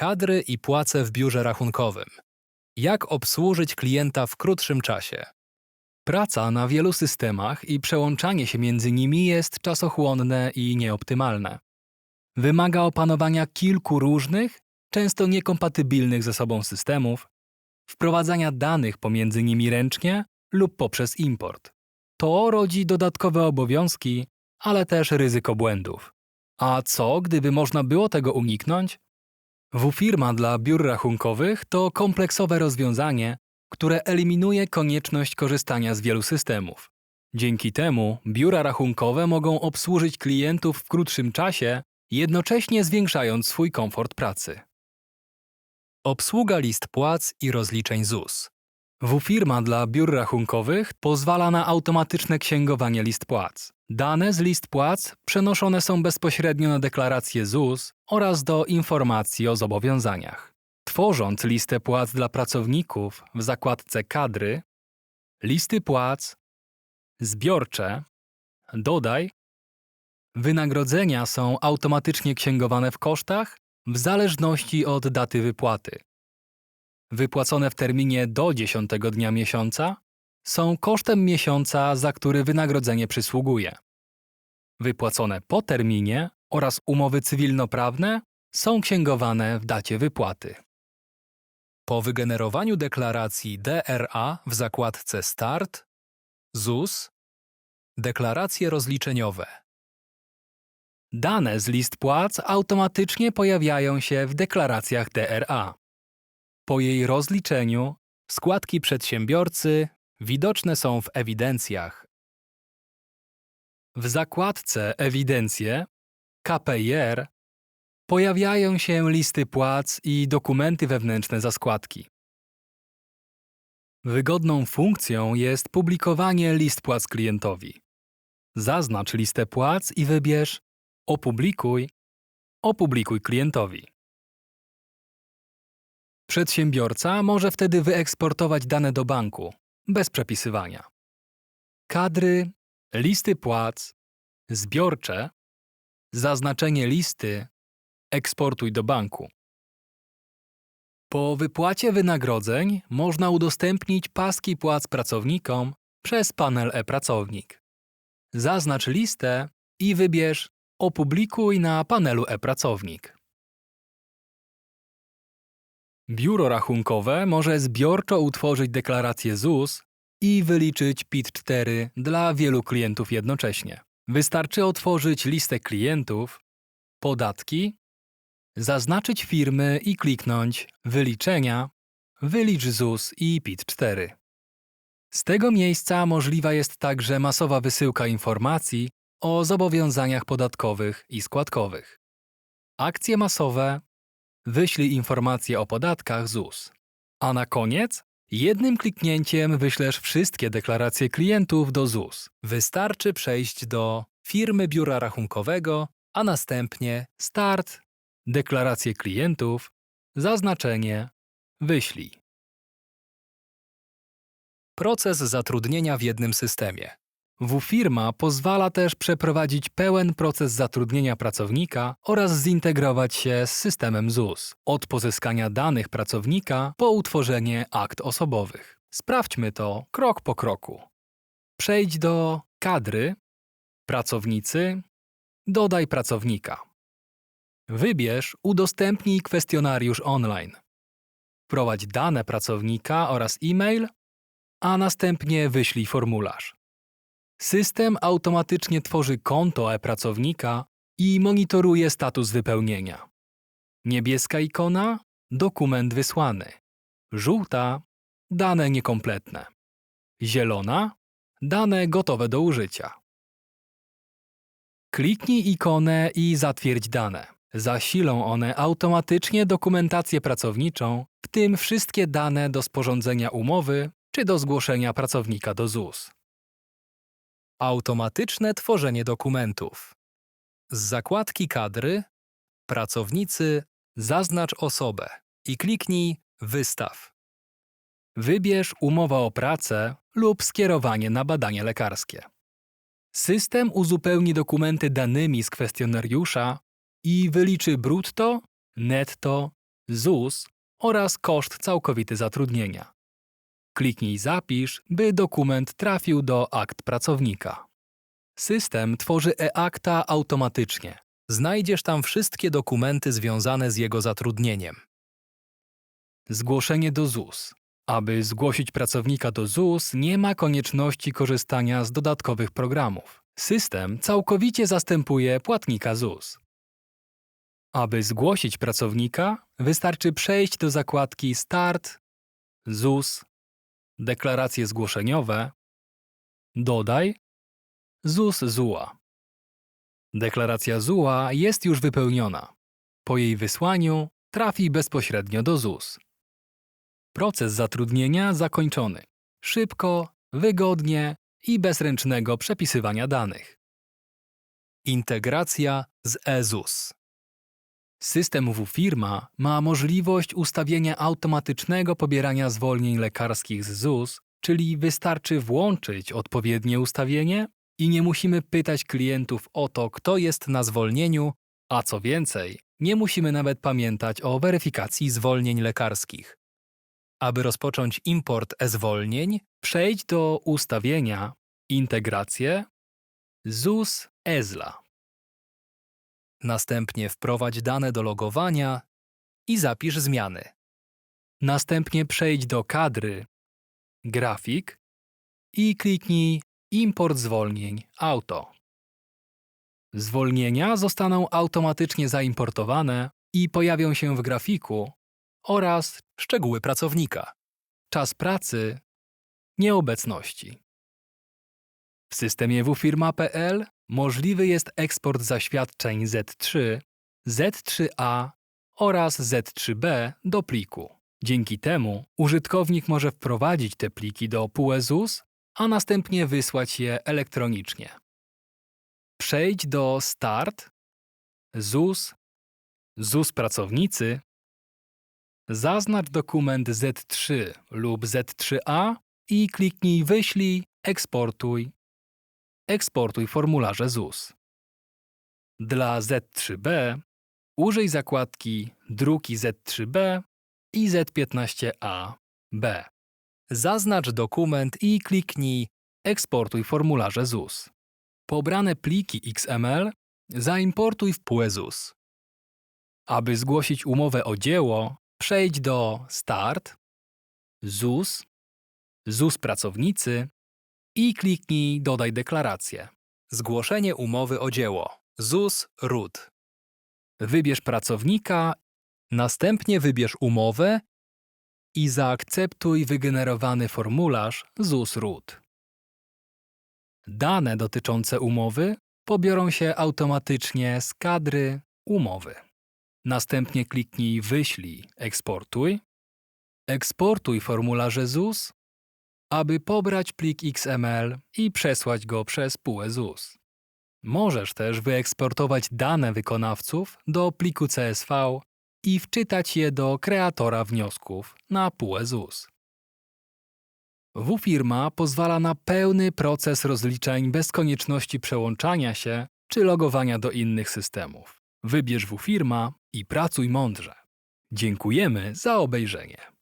Kadry i płace w biurze rachunkowym. Jak obsłużyć klienta w krótszym czasie? Praca na wielu systemach i przełączanie się między nimi jest czasochłonne i nieoptymalne. Wymaga opanowania kilku różnych, często niekompatybilnych ze sobą systemów, wprowadzania danych pomiędzy nimi ręcznie lub poprzez import. To rodzi dodatkowe obowiązki, ale też ryzyko błędów. A co, gdyby można było tego uniknąć? WFirma dla biur rachunkowych to kompleksowe rozwiązanie, które eliminuje konieczność korzystania z wielu systemów. Dzięki temu biura rachunkowe mogą obsłużyć klientów w krótszym czasie, jednocześnie zwiększając swój komfort pracy. Obsługa list płac i rozliczeń ZUS. WFirma dla biur rachunkowych pozwala na automatyczne księgowanie list płac. Dane z list płac przenoszone są bezpośrednio na deklarację ZUS oraz do informacji o zobowiązaniach. Tworząc listę płac dla pracowników w zakładce Kadry, listy płac, zbiorcze, dodaj, wynagrodzenia są automatycznie księgowane w kosztach w zależności od daty wypłaty. Wypłacone w terminie do 10 dnia miesiąca są kosztem miesiąca, za który wynagrodzenie przysługuje. Wypłacone po terminie oraz umowy cywilnoprawne są księgowane w dacie wypłaty. Po wygenerowaniu deklaracji DRA w zakładce Start, ZUS, deklaracje rozliczeniowe. Dane z list płac automatycznie pojawiają się w deklaracjach DRA. Po jej rozliczeniu składki przedsiębiorcy widoczne są w ewidencjach. W zakładce Ewidencje KPIR pojawiają się listy płac i dokumenty wewnętrzne za składki. Wygodną funkcją jest publikowanie list płac klientowi. Zaznacz listę płac i wybierz Opublikuj, opublikuj klientowi. Przedsiębiorca może wtedy wyeksportować dane do banku bez przepisywania. Kadry, listy płac, zbiorcze, zaznaczenie listy, eksportuj do banku. Po wypłacie wynagrodzeń można udostępnić paski płac pracownikom przez panel e-pracownik. Zaznacz listę i wybierz Opublikuj na panelu e-pracownik. Biuro rachunkowe może zbiorczo utworzyć deklarację ZUS i wyliczyć PIT-4 dla wielu klientów jednocześnie. Wystarczy otworzyć listę klientów, podatki, zaznaczyć firmy i kliknąć Wyliczenia, Wylicz ZUS i PIT-4. Z tego miejsca możliwa jest także masowa wysyłka informacji o zobowiązaniach podatkowych i składkowych. Akcje masowe wyślij informacje o podatkach ZUS. A na koniec jednym kliknięciem wyślesz wszystkie deklaracje klientów do ZUS. Wystarczy przejść do firmy biura rachunkowego, a następnie Start, deklaracje klientów, zaznaczenie, wyślij. Proces zatrudnienia w jednym systemie. WFirma pozwala też przeprowadzić pełen proces zatrudnienia pracownika oraz zintegrować się z systemem ZUS, od pozyskania danych pracownika po utworzenie akt osobowych. Sprawdźmy to krok po kroku. Przejdź do kadry, pracownicy, dodaj pracownika. Wybierz Udostępnij kwestionariusz online. Wprowadź dane pracownika oraz e-mail, a następnie wyślij formularz. System automatycznie tworzy konto e-pracownika i monitoruje status wypełnienia. Niebieska ikona dokument wysłany. Żółta dane niekompletne. Zielona dane gotowe do użycia. Kliknij ikonę i zatwierdź dane. Zasilą one automatycznie dokumentację pracowniczą, w tym wszystkie dane do sporządzenia umowy czy do zgłoszenia pracownika do ZUS. Automatyczne tworzenie dokumentów. Z zakładki kadry Pracownicy zaznacz osobę i kliknij Wystaw. Wybierz umowa o pracę lub skierowanie na badanie lekarskie. System uzupełni dokumenty danymi z kwestionariusza i wyliczy brutto, netto, ZUS oraz koszt całkowity zatrudnienia. Kliknij Zapisz, by dokument trafił do akt pracownika. System tworzy e-akta automatycznie. Znajdziesz tam wszystkie dokumenty związane z jego zatrudnieniem. Zgłoszenie do ZUS. Aby zgłosić pracownika do ZUS, nie ma konieczności korzystania z dodatkowych programów. System całkowicie zastępuje płatnika ZUS. Aby zgłosić pracownika, wystarczy przejść do zakładki Start, ZUS, Deklaracje zgłoszeniowe, Dodaj, ZUS ZUA. Deklaracja ZUA jest już wypełniona. Po jej wysłaniu trafi bezpośrednio do ZUS. Proces zatrudnienia zakończony. Szybko, wygodnie i bez ręcznego przepisywania danych. Integracja z eZUS. System WFirma ma możliwość ustawienia automatycznego pobierania zwolnień lekarskich z ZUS, czyli wystarczy włączyć odpowiednie ustawienie i nie musimy pytać klientów o to, kto jest na zwolnieniu, a co więcej, nie musimy nawet pamiętać o weryfikacji zwolnień lekarskich. Aby rozpocząć import e-zwolnień, przejdź do ustawienia Integracje ZUS EZLA. Następnie wprowadź dane do logowania i zapisz zmiany. Następnie przejdź do kadry Grafik i kliknij Import zwolnień Auto. Zwolnienia zostaną automatycznie zaimportowane i pojawią się w grafiku oraz szczegóły pracownika, czas pracy, nieobecności. W systemie wfirma.pl możliwy jest eksport zaświadczeń Z3, Z3A oraz Z3B do pliku. Dzięki temu użytkownik może wprowadzić te pliki do PUE a następnie wysłać je elektronicznie. Przejdź do Start, ZUS, ZUS Pracownicy, zaznacz dokument Z3 lub Z3A i kliknij Wyślij, eksportuj eksportuj formularze ZUS. Dla Z3B użyj zakładki Druki Z3B i Z15A B. Zaznacz dokument i kliknij Eksportuj formularze ZUS. Pobrane pliki XML zaimportuj w PUE ZUS. Aby zgłosić umowę o dzieło, przejdź do Start, ZUS, ZUS Pracownicy i kliknij Dodaj deklarację. Zgłoszenie umowy o dzieło. ZUS RUT. Wybierz pracownika, następnie wybierz umowę i zaakceptuj wygenerowany formularz ZUS RUT. Dane dotyczące umowy pobiorą się automatycznie z kadry umowy. Następnie kliknij Wyślij, eksportuj. Eksportuj formularze ZUS aby pobrać plik XML i przesłać go przez PUE ZUS. Możesz też wyeksportować dane wykonawców do pliku CSV i wczytać je do kreatora wniosków na PUE ZUS. WFirma pozwala na pełny proces rozliczeń bez konieczności przełączania się czy logowania do innych systemów. Wybierz WFirma i pracuj mądrze. Dziękujemy za obejrzenie.